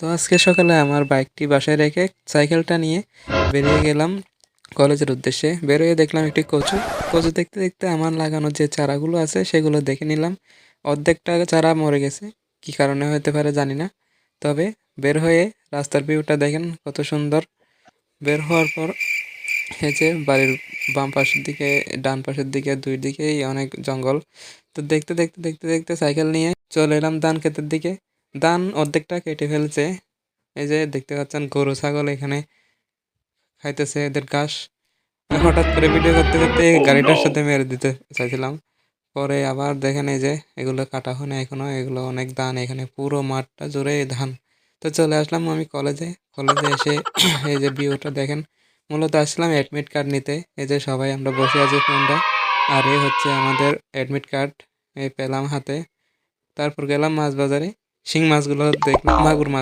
তো আজকে সকালে আমার বাইকটি বাসায় রেখে সাইকেলটা নিয়ে বেরিয়ে গেলাম কলেজের উদ্দেশ্যে। বেরোয় দেখলাম একটি কচু। কচু দেখতে দেখতে আমার লাগানো যে চারাগুলো আছে সেগুলো দেখে নিলাম। অর্ধেকটা চারা মরে গেছে। কি কারণে হতে পারে জানি না। তবে বের হয়ে রাস্তার ভিউটা দেখেন কত সুন্দর। বের হওয়ার পর যে বাড়ির বাম পাশের দিকে, ডান পাশের দিকে, দুই দিকেই অনেক জঙ্গল। তো দেখতে দেখতে দেখতে দেখতে সাইকেল নিয়ে চলে এলাম ধান ক্ষেতের দিকে। ধান অর্ধেকটা কেটে ফেলছে। এই যে দেখতে পাচ্ছেন গরু ছাগল এখানে খাইতেছে এদের ঘাস। হঠাৎ করে ভিডিও করতে করতে গাড়িটার সাথে মেরে দিতে চাইছিলাম। পরে আবার দেখেন এই যে এগুলো কাটা হয় না এখনও এগুলো অনেক ধান এখানে পুরো মাঠটা জুড়ে ধান। তো চলে আসলাম আমি কলেজে কলেজে এসে এই যে ভিউটা দেখেন মূলত আসলাম অ্যাডমিট কার্ড নিতে। এই যে সবাই আমরা বসে আছি ফ্রেন্ডরা আর এই হচ্ছে আমাদের অ্যাডমিট কার্ড এই পেলাম হাতে। তারপর গেলাম মাছ বাজারে। শিং মাছগুলো দেখলাম মাগুর মাছ।